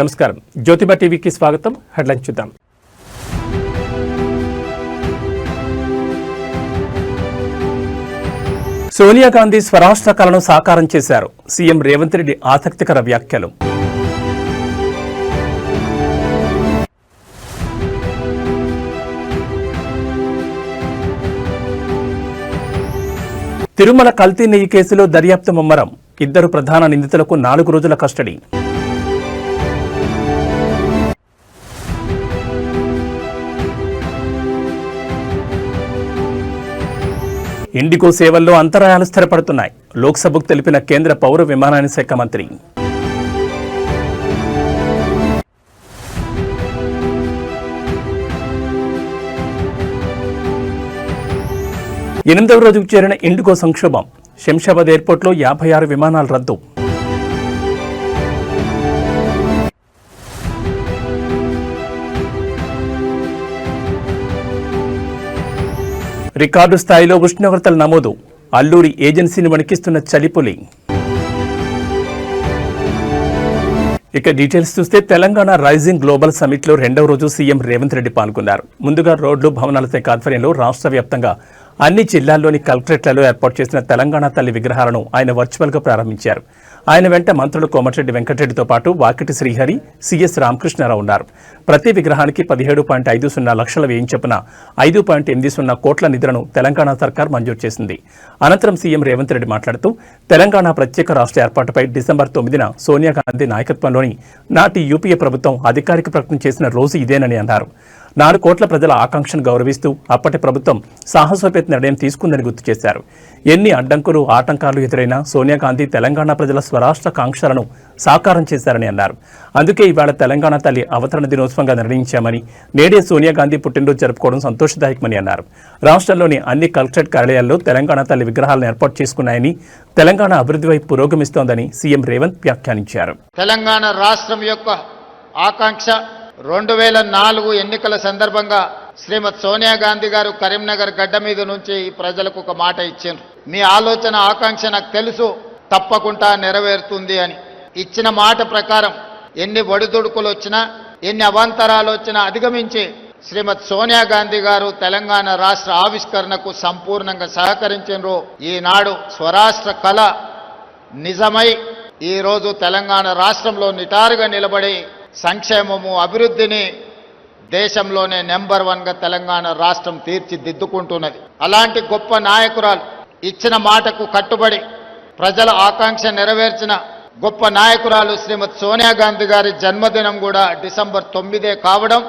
నమస్కారం. జ్యోతిబ టీవీకి స్వాగతం. హెడ్లైన్ చూద్దాం. సోనియా గాంధీ స్వరాష్ట్ర కలను సాకారం చేశారు. సీఎం రేవంత్ రెడ్డి ఆసక్తికర వ్యాఖ్యలు. తిరుమల కల్తీ నెయ్యి కేసులో దర్యాప్తు ముమ్మరం. ఇద్దరు ప్రధాన నిందితులకు నాలుగు రోజుల కస్టడీ. ఇండిగో సేవల్లో అంతరాయాలు స్థిరపడుతున్నాయి. లోక్సభకు తెలిపిన కేంద్ర పౌర విమానయాన శాఖ మంత్రి. ఎనిమిదవ రోజుకు చేరిన ఇండిగో సంక్షోభం. శంషాబాద్ ఎయిర్పోర్ట్లో యాభై ఆరు విమానాలు రద్దు. రికార్డు స్థాయిలో ఉష్ణోగ్రతలు నమోదు. అల్లూరి ఏజెన్సీని వణికిస్తున్న చలిపులి ఇక డీటెయిల్స్ చూస్తే తెలంగాణ రైజింగ్ గ్లోబల్ సమిట్లో రెండవ రోజు సీఎం రేవంత్ రెడ్డి పాల్గొన్నారు. ముందుగా రోడ్లు భవనాల శాఖ ఆధ్వర్యంలో రాష్ట్ర వ్యాప్తంగా అన్ని జిల్లాల్లోని కలెక్టరేట్లలో ఏర్పాటు చేసిన తెలంగాణ తల్లి విగ్రహాలను ఆయన వర్చువల్గా ప్రారంభించారు. ఆయన వెంట మంత్రులు కోమటిరెడ్డి వెంకటరెడ్డితో పాటు వాకిటి శ్రీహరి సిఎస్ రామకృష్ణారావు ఉన్నారు. ప్రతి విగ్రహానికి పదిహేడు పాయింట్ ఐదు సున్నా లక్షల వ్యయం చొప్పున ఐదు పాయింట్ ఎనిమిది సున్నా కోట్ల నిధులను తెలంగాణ సర్కార్ మంజూరు చేసింది. అనంతరం సీఎం రేవంత్ రెడ్డి మాట్లాడుతూ తెలంగాణ ప్రత్యేక రాష్ట్ర ఏర్పాటుపై డిసెంబర్ తొమ్మిదిన సోనియా గాంధీ నాయకత్వంలోని నాటి యూపీఏ ప్రభుత్వం అధికారిక ప్రకటన చేసిన రోజు ఇదేనని అన్నారు. నాలుగు కోట్ల ప్రజల ఆకాంక్షను గౌరవిస్తూ అప్పటి ప్రభుత్వం సాహసోపేత నిర్ణయం తీసుకుందని గుర్తు చేశారు. ఎన్ని అడ్డంకులు ఆటంకాలు ఎదురైనా సోనియా గాంధీ తెలంగాణ ప్రజల స్వరాష్ట్ర కాంక్షలను సాకారం చేశారని అన్నారు. అందుకే ఇవాళ తెలంగాణ తల్లి అవతరణ దినోత్సవంగా నిర్ణయించామని నేడే సోనియా గాంధీ పుట్టినరోజు జరుపుకోవడం సంతోషదాయకమని అన్నారు. రాష్ట్రంలోని అన్ని కలెక్టరేట్ కార్యాలయాల్లో తెలంగాణ తల్లి విగ్రహాలను ఏర్పాటు చేసుకున్నాయని తెలంగాణ అభివృద్ధి వైపు పురోగమిస్తోందని సీఎం రేవంత్ వ్యాఖ్యానించారు. తెలంగాణ రాష్ట్రం యొక్క ఆకాంక్ష రెండు వేల నాలుగు ఎన్నికల సందర్భంగా శ్రీమతి సోనియా గాంధీ గారు కరీంనగర్ గడ్డ మీద నుంచి ఈ ప్రజలకు ఒక మాట ఇచ్చారు మీ ఆలోచన ఆకాంక్ష నాకు తెలుసు తప్పకుండా నెరవేరుతుంది అని. ఇచ్చిన మాట ప్రకారం ఎన్ని ఒడిదుడుకులు వచ్చినా ఎన్ని అవాంతరాలు వచ్చినా అధిగమించి శ్రీమతి సోనియా గాంధీ గారు తెలంగాణ రాష్ట్ర ఆవిష్కరణకు సంపూర్ణంగా సహకరించారు ఈనాడు స్వరాష్ట్ర కళ నిజమై ఈరోజు తెలంగాణ రాష్ట్రంలో నిటారుగా నిలబడి సంక్షేమము అభివృద్ధిని దేశంలోనే నెంబర్ వన్గా తెలంగాణ రాష్ట్రం తీర్చిదిద్దుకుంటున్నది. అలాంటి గొప్ప నాయకురాలు ఇచ్చిన మాటకు కట్టుబడి ప్రజల ఆకాంక్ష నెరవేర్చిన గొప్ప నాయకురాలు శ్రీమతి సోనియా గాంధీ గారి జన్మదినం కూడా డిసెంబర్ తొమ్మిదే కావడం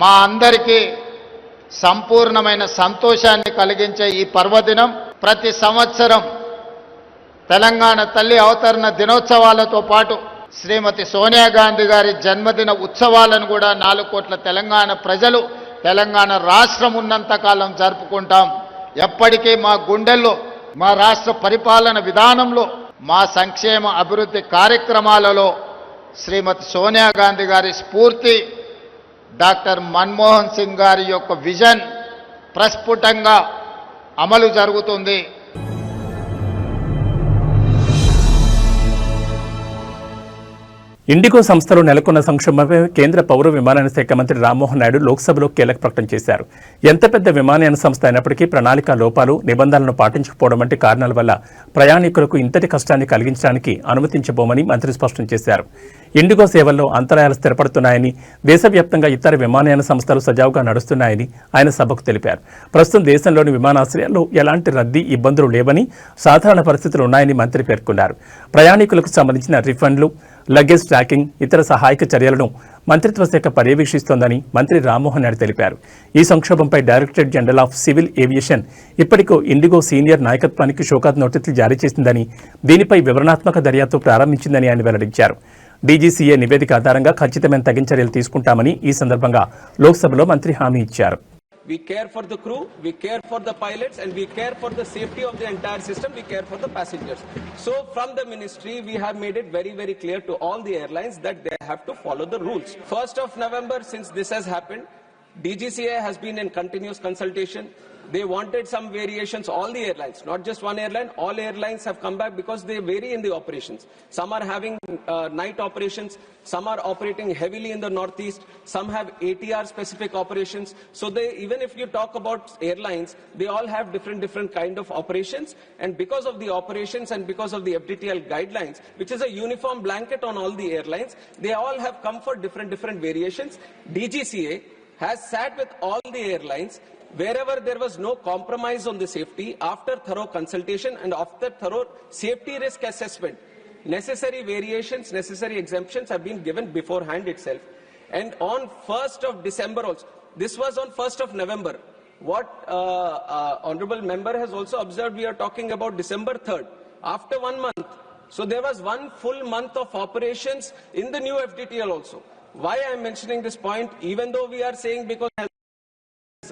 మా అందరికీ సంపూర్ణమైన సంతోషాన్ని కలిగించే ఈ పర్వదినం. ప్రతి సంవత్సరం తెలంగాణ తల్లి అవతరణ దినోత్సవాలతో పాటు శ్రీమతి సోనియా గాంధీ గారి జన్మదిన ఉత్సవాలను కూడా నాలుగు కోట్ల తెలంగాణ ప్రజలు తెలంగాణ రాష్ట్రం ఉన్నంతకాలం జరుపుకుంటాం. ఎప్పటికీ మా గుండెల్లో మా రాష్ట్ర పరిపాలన విధానంలో మా సంక్షేమ అభివృద్ధి కార్యక్రమాలలో శ్రీమతి సోనియా గాంధీ గారి స్ఫూర్తి డాక్టర్ మన్మోహన్ సింగ్ గారి యొక్క విజన్ ప్రస్ఫుటంగా అమలు జరుగుతుంది. ఇండిగో సంస్థలో నెలకొన్న సంక్షోభంపై కేంద్ర పౌర విమానయాన శాఖ మంత్రి రామ్మోహన్ నాయుడు లోక్సభలో కీలక ప్రకటన చేశారు. ఎంత పెద్ద విమానయాన సంస్థ అయినప్పటికీ ప్రణాళిక లోపాలు నిబంధనలను పాటించకపోవడం వంటి కారణాల వల్ల ప్రయాణికులకు ఇంతటి కష్టాన్ని కలిగించడానికి అనుమతించబోమని మంత్రి స్పష్టం చేశారు. ఇండిగో సేవల్లో అంతరాయాలు స్థిరపడుతున్నాయని దేశవ్యాప్తంగా ఇతర విమానయాన సంస్థలు సజావుగా నడుస్తున్నాయని ఆయన సభకు తెలిపారు. ప్రస్తుతం దేశంలోని విమానాశ్రయాల్లో ఎలాంటి రద్దీ ఇబ్బందులు లేవని సాధారణ పరిస్థితులు ఉన్నాయని మంత్రి పేర్కొన్నారు. ప్రయాణికులకు సంబంధించిన రిఫండ్లు లగేజ్ ట్రాకింగ్ ఇతర సహాయక చర్యలను మంత్రిత్వ శాఖ పర్యవేక్షిస్తోందని మంత్రి రామ్మోహన్ నాయుడు తెలిపారు. ఈ సంక్షోభంపై directorate general of civil aviation ఇప్పటికో IndiGo senior నాయకత్వానికి షోకాత్ నోటీసులు జారీ చేసిందని దీనిపై వివరణాత్మక దర్యాప్తు ప్రారంభించిందని ఆయన వెల్లడించారు. డీజీసీఏ నివేదిక ఆధారంగా ఖచ్చితమైన తగిన చర్యలు తీసుకుంటామని ఈ సందర్భంగా లోక్సభలో మంత్రి హామీ ఇచ్చారు. We care for the crew, we care for the pilots, and we care for the safety of the entire system, we care for the passengers. So, from the ministry, we have made it very, very clear to all the airlines that they have to follow the rules. 1st of November, since this has happened, DGCA has been in continuous consultation they wanted some variations. All the airlines, not just one airline, all airlines have come back because they vary in the operations. Some are having uh, night operations, some are operating heavily in the northeast, some have ATR specific operations. So they, even if you talk about airlines, they all have different, different kind of operations. And because of the operations and because of the FDTL guidelines, which is a uniform blanket on all the airlines, they all have come for different, different variations. DGCA has sat with all the airlines wherever there was no compromise on the safety after thorough consultation and after thorough safety risk assessment necessary variations necessary exemptions have been given beforehand itself. And on 1st of december also this was on 1st of november. What uh, uh, honorable member has also observed we are talking about december 3rd after one month so there was one full month of operations in the new fdtl also. Why i am mentioning this point even though we are saying because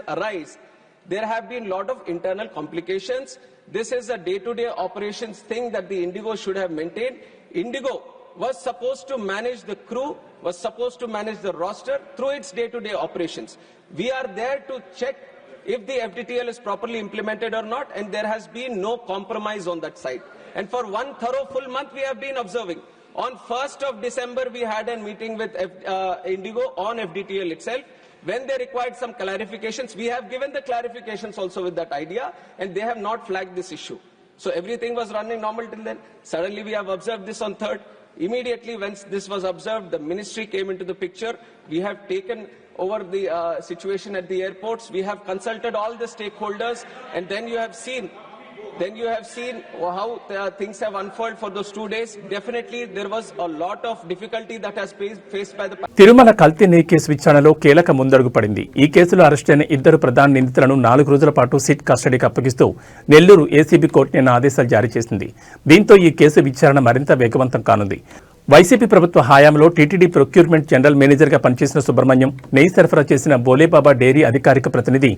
arise, there have been a lot of internal complications. This is a day-to-day operations thing that the Indigo should have maintained. Indigo was supposed to manage the crew, was supposed to manage the roster through its day-to-day operations. We are there to check if the FDTL is properly implemented or not, and there has been no compromise on that side. And for one thorough full month, we have been observing. On 1st of December, we had a meeting with F- uh, Indigo on FDTL itself. When they required some clarifications, we have given the clarifications also with that idea, and they have not flagged this issue. So everything was running normal till then. Suddenly, we have observed this on 3rd. Immediately, when this was observed, the ministry came into the picture. We have taken over the uh, situation at the airports. We have consulted all the stakeholders, and then you have seen then you have seen how uh, things have unfolded for those two days. Definitely, there was a lot of difficulty that has faced, faced by the Tirumala కల్తీ నీ case విచారణలో కీలక ముందడుగు పడింది ఈ కేసులో arrest అయిన ఇద్దరు ప్రధాన నిందితులను నాలుగు రోజుల పాటు సిట్ కస్టడీకి అప్పగిస్తూ నెల్లూరు ఏసీబీ కోర్టు నిన్న ఆదేశాలు జారీ చేసింది. దీంతో ఈ కేసు విచారణ మరింత వేగవంతం కానుంది. వైసీపీ ప్రభుత్వ హయాంలో టీటీడీ ప్రొక్యూర్మెంట్ జనరల్ మేనేజర్గా పనిచేసిన సుబ్రహ్మణ్యం నెయ్యి సరఫరా చేసిన బోలేబాబా డైరీ అధికారిక ప్రతినిధి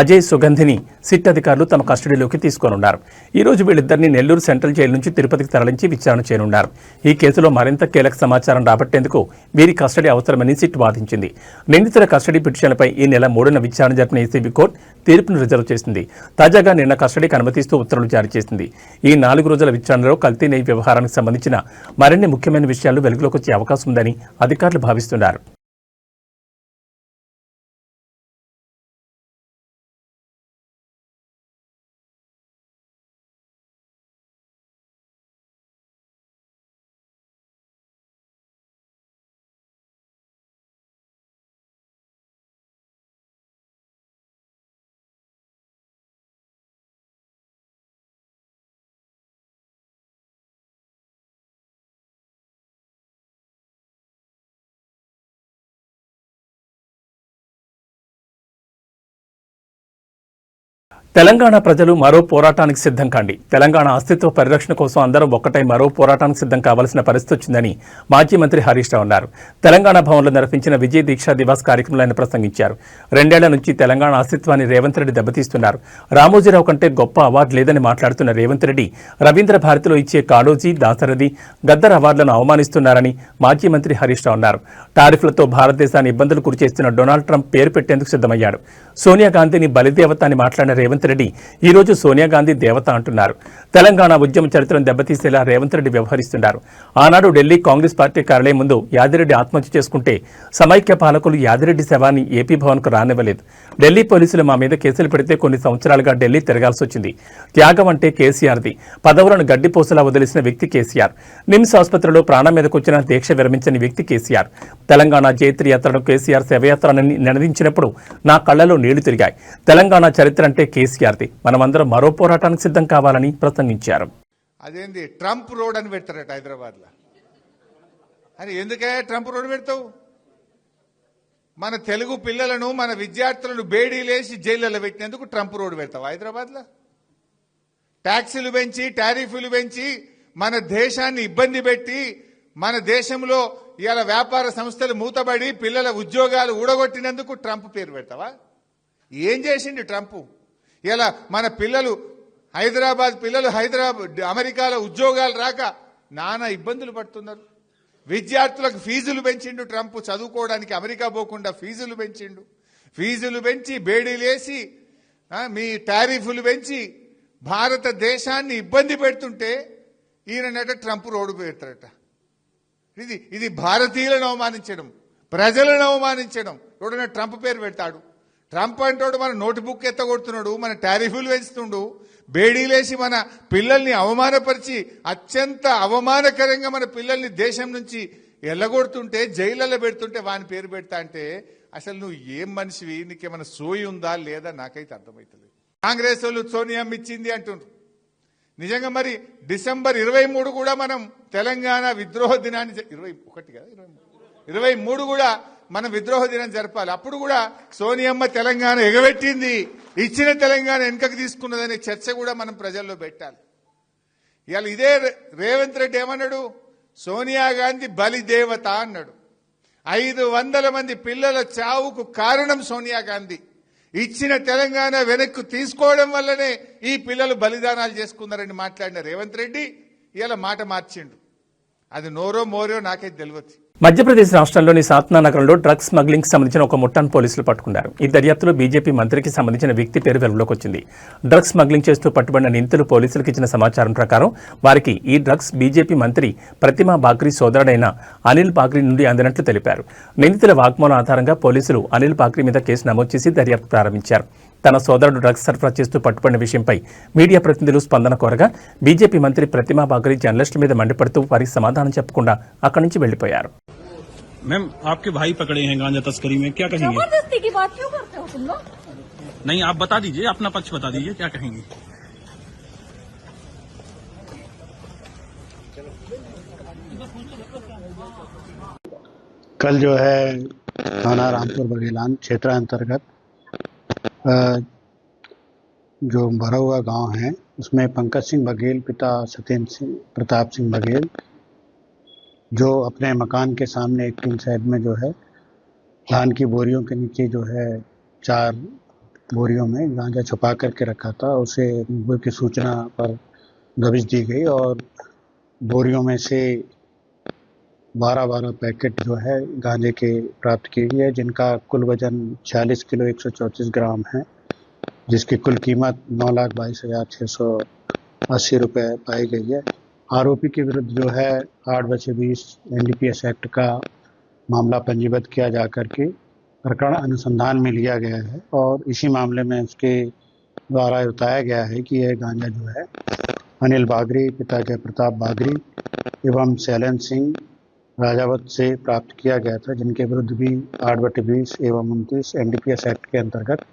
అజయ్ సుగంధిని సిట్ అధికారులు తమ కస్టడీలోకి తీసుకోనున్నారు. ఈ రోజు వీళ్ళిద్దరిని నెల్లూరు సెంట్రల్ జైలు నుంచి తిరుపతికి తరలించి విచారణ చేయనున్నారు. ఈ కేసులో మరింత కీలక సమాచారం రాబట్టేందుకు వీరి కస్టడీ అవసరమని సిట్ వాదించింది. నిందితుల కస్టడీ పిటిషన్లపై ఈ నెల మూడున విచారణ జరిపిన ఏసీబీ కోర్టు తీర్పును రిజర్వ్ చేసింది. తాజాగా నిన్న కస్టడీకి అనుమతిస్తూ ఉత్తర్వులు జారీ చేసింది. ఈ నాలుగు రోజుల విచారణలో కల్తీ నెయ్యి వ్యవహారానికి సంబంధించిన మరిన్ని ముఖ్యమైన విషయాలు వెలుగులోకి వచ్చే అవకాశం ఉందని అధికారులు భావిస్తున్నారు. తెలంగాణ ప్రజలు మరో పోరాటానికి సిద్ధం కాండి. తెలంగాణ అస్తిత్వ పరిరక్షణ కోసం అందరం ఒక్కటై మరో పోరాటానికి సిద్ధం కావాల్సిన పరిస్థితి వచ్చిందని మాజీ మంత్రి హరీష్ రావు అన్నారు. తెలంగాణ భవన్లో నిర్వహించిన విజయ్ దీక్షా దివాస్ కార్యక్రమంలో ఆయన ప్రసంగించారు. రెండేళ్ళ నుంచి తెలంగాణ అస్తిత్వాన్ని రేవంత్ రెడ్డి దెబ్బతీస్తున్నారు. రామోజీరావు కంటే గొప్ప అవార్డు లేదని మాట్లాడుతున్న రేవంత్ రెడ్డి రవీంద్ర భారతిలో ఇచ్చే కాళోజీ దాసరథి గద్దర్ అవార్డులను అవమానిస్తున్నారని మాజీ మంత్రి హరీష్ రావు అన్నారు. టారిఫ్లతో భారతదేశాన్ని ఇబ్బందులు గురిచేస్తున్న డొనాల్డ్ ట్రంప్ పేరు పెట్టేందుకు సిద్ధమయ్యాడు. సోనియా గాంధీని బలిదేవత అని మాట్లాడిన రేవంత్ రెడ్డి. ఈరోజు సోనియా గాంధీ దేవత అంటున్నారు. తెలంగాణ ఉద్యమ చరిత్రను దెబ్బతీసేలా రేవంత్ రెడ్డి వ్యవహరిస్తున్నారు ఆనాడు ఢిల్లీ కాంగ్రెస్ పార్టీ కార్యాలయం ముందు యాదిరెడ్డి ఆత్మహత్య చేసుకుంటే సమైక్య పాలకులు యాదిరెడ్డి శవాన్ని ఏపీ భవన్కు రానివ్వలేదు. ఢిల్లీ పోలీసులు మా మీద కేసులు పెడితే కొన్ని సంవత్సరాలుగా ఢిల్లీ తిరగాల్సి వచ్చింది. త్యాగం అంటే కేసీఆర్ది. పదవులను గడ్డిపోసలా వదిలేసిన వ్యక్తి కేసీఆర్. నిమ్స్ ఆసుపత్రిలో ప్రాణం మీదకొచ్చిన దీక్ష విరమించని వ్యక్తి కేసీఆర్. తెలంగాణ జైత్రి యాత్రను కేసీఆర్ శవయాత్రనని నినదించినప్పుడు నా కళ్ళలో నీళ్ళు తిరిగాయి. తెలంగాణ చరిత్ర అంటే కేసీఆర్ది మనమందరం మరో పోరాటానికి సిద్ధం కావాలని ప్రసంగించారు. అదేంది? ట్రంప్ రోడ్ అని పెడతారట హైదరాబాద్లో. అని ఎందుకే ట్రంప్ రోడ్ పెడతావు? మన తెలుగు పిల్లలను మన విద్యార్థులను బేడీలేసి జైళ్ళలో పెట్టినందుకు ట్రంప్ రోడ్ పెడతావు హైదరాబాద్లో. ట్యాక్సీలు పెంచి టారిఫ్లు పెంచి మన దేశాన్ని ఇబ్బంది పెట్టి మన దేశంలో ఇవాళ వ్యాపార సంస్థలు మూతబడి పిల్లల ఉద్యోగాలు ఊడగొట్టినందుకు ట్రంప్ పేరు పెడతావా? ఏం చేసిండు ట్రంప్? ఇలా మన పిల్లలు హైదరాబాద్ పిల్లలు హైదరాబాద్ అమెరికాలో ఉద్యోగాలు రాక నానా ఇబ్బందులు పడుతున్నారు. విద్యార్థులకు ఫీజులు పెంచిండు ట్రంప్ చదువుకోవడానికి అమెరికా పోకుండా ఫీజులు పెంచిండు. ఫీజులు పెంచి బేడీలేసి మీ టారిఫ్లు పెంచి భారతదేశాన్ని ఇబ్బంది పెడుతుంటే ఈయనట ట్రంప్ రోడ్డు పెడతారట ఇది ఇది భారతీయులను అవమానించడం ప్రజలను అవమానించడం. ఎవడన్నా ట్రంప్ పేరు పెడతాడు. ట్రంప్ అంటాడు మన నోట్బుక్ ఎత్తగొడుతున్నాడు మన టారిఫ్లు పెంచుతుండు బేడీలేసి మన పిల్లల్ని అవమానపరిచి అత్యంత అవమానకరంగా మన పిల్లల్ని దేశం నుంచి ఎల్లగొడుతుంటే జైళ్ళలో పెడుతుంటే వాని పేరు పెడతా అంటే అసలు నువ్వు ఏం మనిషివి? నీకేమైనా సోయి ఉందా లేదా నాకైతే అర్థమవుతలేదు కాంగ్రెస్ వాళ్ళు సోనియం ఇచ్చింది అంటుండ్రు. నిజంగా మరి డిసెంబర్ ఇరవై మూడు కూడా మనం తెలంగాణ విద్రోహ దినాన్ని ఇరవై ఒకటి కదా? ఇరవై ఇరవై మూడు కూడా మనం విద్రోహ దినం జరపాలి. అప్పుడు కూడా సోనియమ్మ తెలంగాణ ఎగబెట్టింది. ఇచ్చిన తెలంగాణ వెనుకకు తీసుకున్నదనే చర్చ కూడా మనం ప్రజల్లో పెట్టాలి. ఇవాళ ఇదే రేవంత్ రెడ్డి ఏమన్నాడు? సోనియా గాంధీ బలిదేవత అన్నాడు. ఐదు వందల మంది పిల్లల చావుకు కారణం సోనియా గాంధీ. ఇచ్చిన తెలంగాణ వెనక్కు తీసుకోవడం వల్లనే ఈ పిల్లలు బలిదానాలు చేసుకున్నారని మాట్లాడిన రేవంత్ రెడ్డి ఇలా మాట మార్చిండు. అది నోరో మోరో నాకైతే తెలియదు మధ్యప్రదేశ్ రాష్ట్రంలోని సాత్నా నగరంలో డ్రగ్స్ స్మగ్లింగ్ సంబంధించిన ఒక ముఠాన్ పోలీసులు పట్టుకున్నారు. ఈ దర్యాప్తులో బీజేపీ మంత్రికి సంబంధించిన వ్యక్తి పేరు వెలుగులోకి వచ్చింది. డ్రగ్స్ స్మగ్లింగ్ చేస్తూ పట్టుబడిన నిందితులు పోలీసులకు ఇచ్చిన సమాచారం ప్రకారం వారికి ఈ డ్రగ్స్ బీజేపీ మంత్రి ప్రతిమా బాగ్రీ సోదరుడైన అనిల్ బాగ్రీ నుండి అందినట్లు తెలిపారు. నిందితుల వాగ్మూలం ఆధారంగా పోలీసులు అనిల్ బాగ్రీ మీద కేసు నమోదు చేసి దర్యాప్తు ప్రారంభించారు. తన సోదరుడు డ్రగ్స్ సరఫరా చేస్తూ పట్టుబడిన విషయంపై మీడియా ప్రతినిధులు స్పందన కోరగా బీజేపీ మంత్రి ప్రతిమా బాగ్రీ జర్నలిస్టుల మీద మండిపడుతూ వారికి సమాధానం చెప్పకుండా అక్కడి నుంచి వెళ్లిపోయారు मैम आपके भाई पकड़े हैं गांजा तस्करी में क्या कहेंगे जबरदस्ती की बात क्यों करते हो तुम लोग नहीं आप बता दीजिए अपना पक्ष बता दीजिए क्या कहेंगे कल जो है थाना रामपुर बघेलान क्षेत्र अंतर्गत अ, जो भरा हुआ गाँव है, उसमें पंकज सिंह बघेल, पिता सत्येंद्र सिंह, प्रताप सिंह बघेल, जो अपने मकान के सामने एक टीन साइड में जो है, धान की बोरियों के नीचे जो है, चार बोरियों में गांजा छुपा करके रखा था। उसे की सूचना पर दबिश दी गई और बोरियों में से बारह बारह पैकेट जो है गांजे के प्राप्त किए गए जिनका कुल वज़न 46 किलो 134 ग्राम है, जिसकी कुल कीमत नौ लाख बाईस हज़ार छः सौ अस्सी रुपये पाई गई है। आरोपी के विरुद्ध जो है आठ बचे बीस एनडीपीएस एक्ट का मामला पंजीबद्ध किया जा करके प्रकरण अनुसंधान में लिया गया है और इसी मामले में उसके द्वारा बताया गया है कि यह गांजा जो है अनिल बागरी, पिता जयप्रताप बागरी एवं शैलन सिंह राजावत से प्राप्त किया गया था, जिनके विरुद्ध भी आठ बटे बीस एवं उनतीस एनडीपीएस एक्ट के अंतर्गत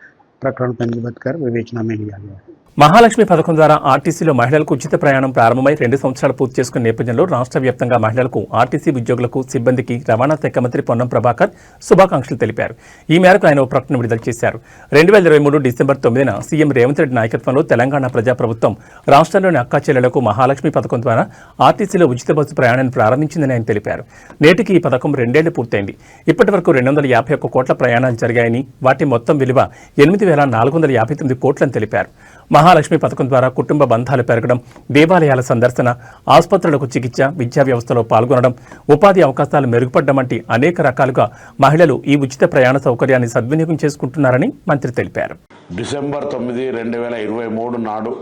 प्रकरण पंजीबद्ध कर विवेचना में लिया गया है। మహాలక్ష్మి పథకం ద్వారా ఆర్టీసీలో మహిళలకు ఉచిత ప్రయాణం ప్రారంభమై రెండు సంవత్సరాలు పూర్తి చేసుకున్న నేపథ్యంలో రాష్ట్ర వ్యాప్తంగా మహిళలకు ఆర్టీసీ ఉద్యోగులకు సిబ్బందికి రవాణా శాఖ మంత్రి పొన్నం ప్రభాకర్ శుభాకాంక్షలు తెలిపారు. ఈ మేరకు ఆయన ఓ ప్రకటన విడుదల చేశారు. రెండు వేల ఇరవై మూడు డిసెంబర్ తొమ్మిదిన సీఎం రేవంత్ రెడ్డి నాయకత్వంలో తెలంగాణ ప్రజాప్రభుత్వం రాష్ట్రంలోని అక్కా చెల్లెలకు మహాలక్ష్మి పథకం ద్వారా ఆర్టీసీలో ఉచిత బస్సు ప్రయాణాన్ని ప్రారంభించిందని ఆయన తెలిపారు. నేటికి ఈ పథకం రెండేళ్ళు పూర్తయింది. ఇప్పటి వరకు రెండు వందల యాభై ఒక్క కోట్ల ప్రయాణాలు జరిగాయని వాటి మొత్తం విలువ ఎనిమిది వేల నాలుగు వందల యాభై తొమ్మిది కోట్లని తెలిపారు. మహాలక్ష్మి పథకం ద్వారా కుటుంబ బంధాలు పెరగడం దేవాలయాల సందర్శన ఆసుపత్రులకు చికిత్స విద్యా వ్యవస్థలో పాల్గొనడం ఉపాధి అవకాశాలు మెరుగుపడడం వంటి అనేక రకాలుగా మహిళలు ఈ ఉచిత ప్రయాణ సౌకర్యాన్ని సద్వినియోగం చేసుకుంటున్నారని మంత్రి తెలిపారు. డిసెంబర్ తొమ్మిది రెండు వేల ఇరవై మూడు నాడు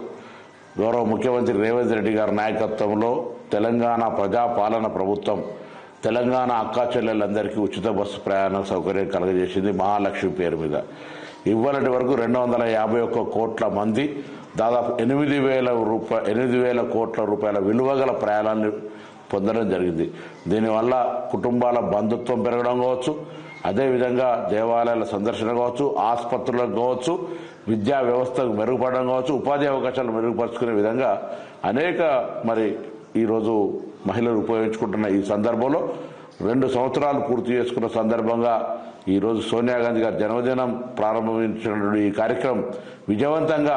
గౌరవ ముఖ్యమంత్రి రేవంత్ రెడ్డి గారి నాయకత్వంలో తెలంగాణ ప్రజాపాలన ప్రభుత్వం తెలంగాణ అక్కా చెల్లెలందరికీ ఉచిత బస్సు ప్రయాణ సౌకర్యం కలగజేసింది మహాలక్ష్మి పేరు మీద. ఇవ్వనటి వరకు రెండు వందల యాభై ఒక్క కోట్ల మంది దాదాపు ఎనిమిది వేల రూపాయ ఎనిమిది వేల కోట్ల రూపాయల విలువ గల ప్రయాణాన్ని పొందడం జరిగింది. దీనివల్ల కుటుంబాల బంధుత్వం పెరగడం కావచ్చు అదేవిధంగా దేవాలయాల సందర్శన కావచ్చు ఆసుపత్రులకు కావచ్చు విద్యా వ్యవస్థకు మెరుగుపడడం కావచ్చు ఉపాధి అవకాశాలు మెరుగుపరుచుకునే విధంగా అనేక మరి ఈరోజు మహిళలు ఉపయోగించుకుంటున్న ఈ సందర్భంలో రెండు సంవత్సరాలు పూర్తి చేసుకున్న సందర్భంగా ఈరోజు సోనియా గాంధీ గారి జన్మదినం ప్రారంభించినటువంటి ఈ కార్యక్రమం విజయవంతంగా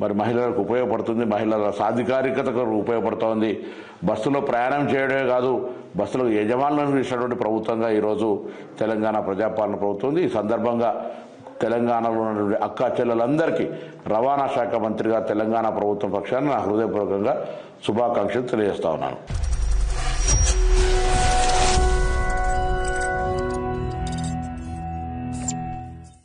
మరి మహిళలకు ఉపయోగపడుతుంది. మహిళల సాధికారికతకు ఉపయోగపడుతోంది. బస్సులో ప్రయాణం చేయడమే కాదు బస్సులకు యజమానులను ఇచ్చినటువంటి ప్రభుత్వంగా ఈరోజు తెలంగాణ ప్రజాపాలన ప్రభుత్వం ఉంది. ఈ సందర్భంగా తెలంగాణలో ఉన్నటువంటి అక్క చెల్లెలందరికీ రవాణా శాఖ మంత్రిగా తెలంగాణ ప్రభుత్వం పక్షాన్ని నా హృదయపూర్వకంగా శుభాకాంక్షలు తెలియజేస్తా ఉన్నాను.